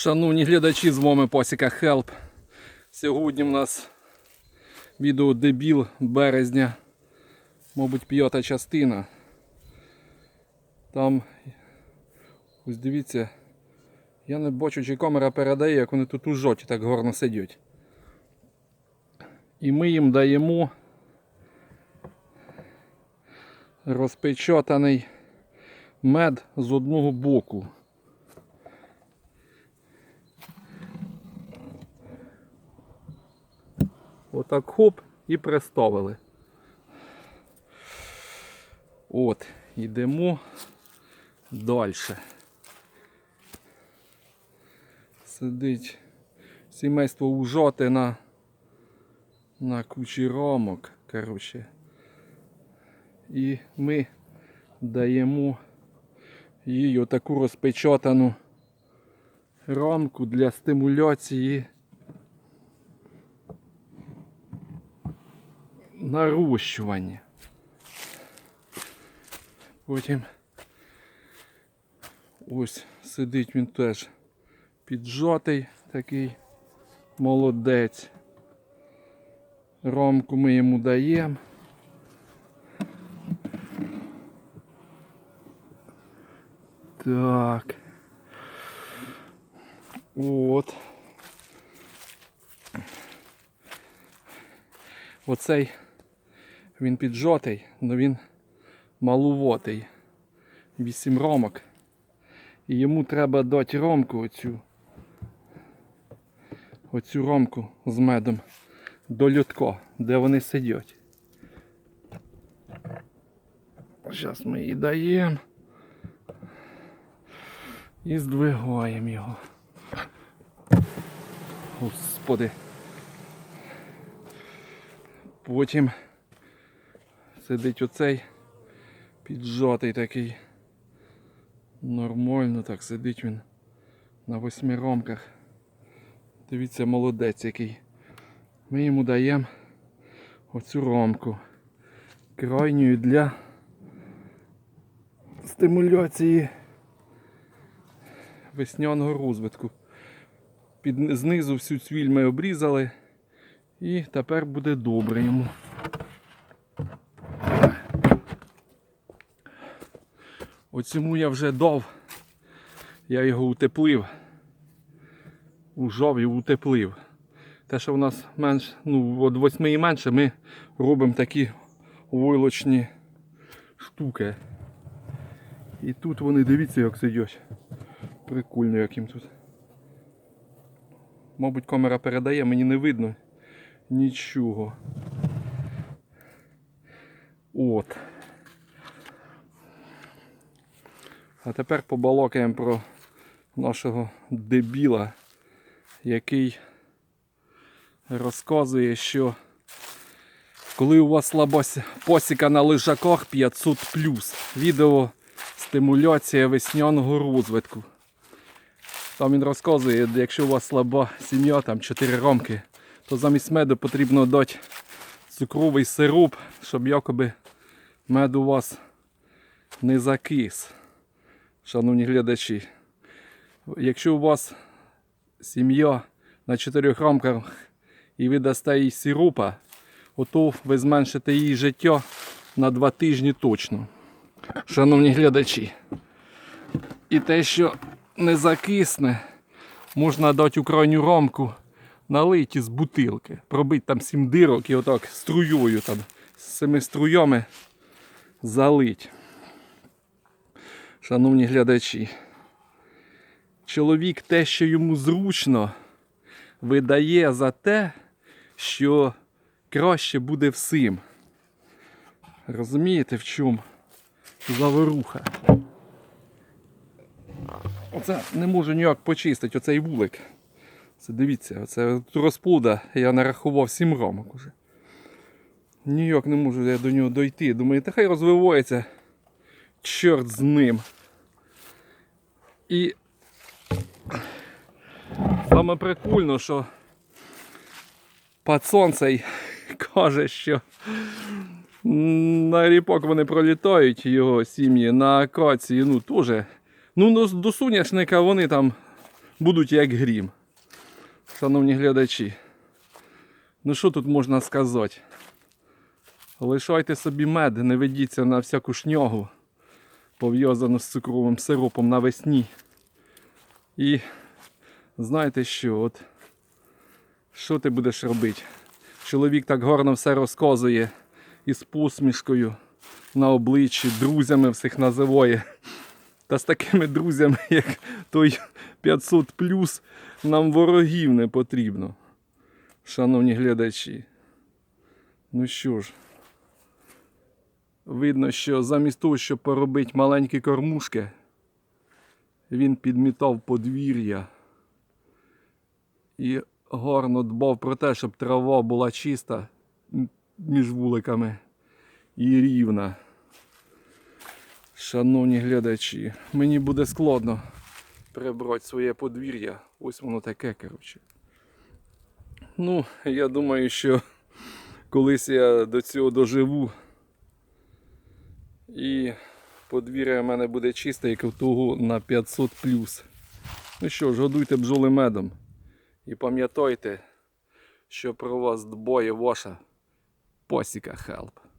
Шановні глядачі, з вами Посіка Хелп. Сьогодні в нас відео дебіл березня, мабуть, п'ята частина. Там, ось дивіться, я не бачу, чи камера передає, як вони тут у жоті так горно сидять. І ми їм даємо розпечатаний мед з одного боку. Отак хоп і приставили. От, йдемо далі. Сидить сімейство ужоти на, на кучі ромок. Коротше. І ми даємо їй отаку розпечатану рамку для стимуляції нарощування. Потім ось сидить він теж піджатий такий молодець. Ромку ми йому даємо. Так. От. Оцей він піджотий, але він малувотий. Вісім ромок. І йому треба дати ромку оцю. Оцю ромку з медом до лютко, де вони сидять. Зараз ми її даємо. І здвигаємо його. Господи. Потім сидить оцей піджатий такий. Нормально так сидить він на восьми ромках. Дивіться, молодець який. Ми йому даємо оцю ромку. Крайньою для стимуляції весняного розвитку. Під, знизу всю цвіль ми обрізали. І тепер буде добре йому. Оцьому я вже дав. Я його утеплив. Ужав і утеплив. Те, що в нас менш, ну, від 8 і менше, ми робимо такі войлочні штуки. І тут вони, дивіться, як сидять. Прикольно яким тут. Мабуть, камера передає, мені не видно нічого. От. А тепер побалакаємо про нашого дебіла, який розказує, що коли у вас слаба посіка на лежаках 500 відео стимуляція весняного розвитку. Там він розказує, якщо у вас слаба сім'я, там 4 ромки, то замість меду потрібно дати цукровий сироп, щоб якоби мед у вас не закис. Шановні глядачі, якщо у вас сім'я на 4 рамках і ви дасте їй сиропа, ото ви зменшите її життя на 2 тижні точно. Шановні глядачі, і те, що не закисне, можна дати у крайню рамку налити з бутилки, пробити там сім дирок і отак струєю там, з цими струями залить. Шановні глядачі, чоловік те, що йому зручно, видає за те, що краще буде всім. Розумієте в чому? Заворуха. Оце не можу ніяк почистити, оцей вулик. Це дивіться, оце тут розплуда, я нарахував 7 рамок уже. Ніяк не можу я до нього дойти. Думаю, та хай розвивається. Чорт з ним. І саме прикольно, що пацан цей каже, що на ріпок вони пролітають його сім'ї, на акації, ну теж. Ну, до, до соняшника вони там будуть як грім. Шановні глядачі. Ну що тут можна сказати? Лишайте собі мед, не ведіться на всяку шньогу, пов'язану з цукровим сиропом навесні. І знаєте що, от що ти будеш робити? Чоловік так гарно все розказує із посмішкою на обличчі, друзями всіх називає. Та з такими друзями, як той 500 плюс, нам ворогів не потрібно. Шановні глядачі. Ну що ж, видно, що замість того, щоб поробити маленькі кормушки, він підмітав подвір'я і гарно дбав про те, щоб трава була чиста між вуликами і рівна. Шановні глядачі, мені буде складно прибрати своє подвір'я. Ось воно таке, коротше. Ну, я думаю, що колись я до цього доживу. І подвір'я в мене буде чисте, як в того на 500 Ну що ж, годуйте бджоли медом. І пам'ятайте, що про вас дбоє ваша посіка Хелп.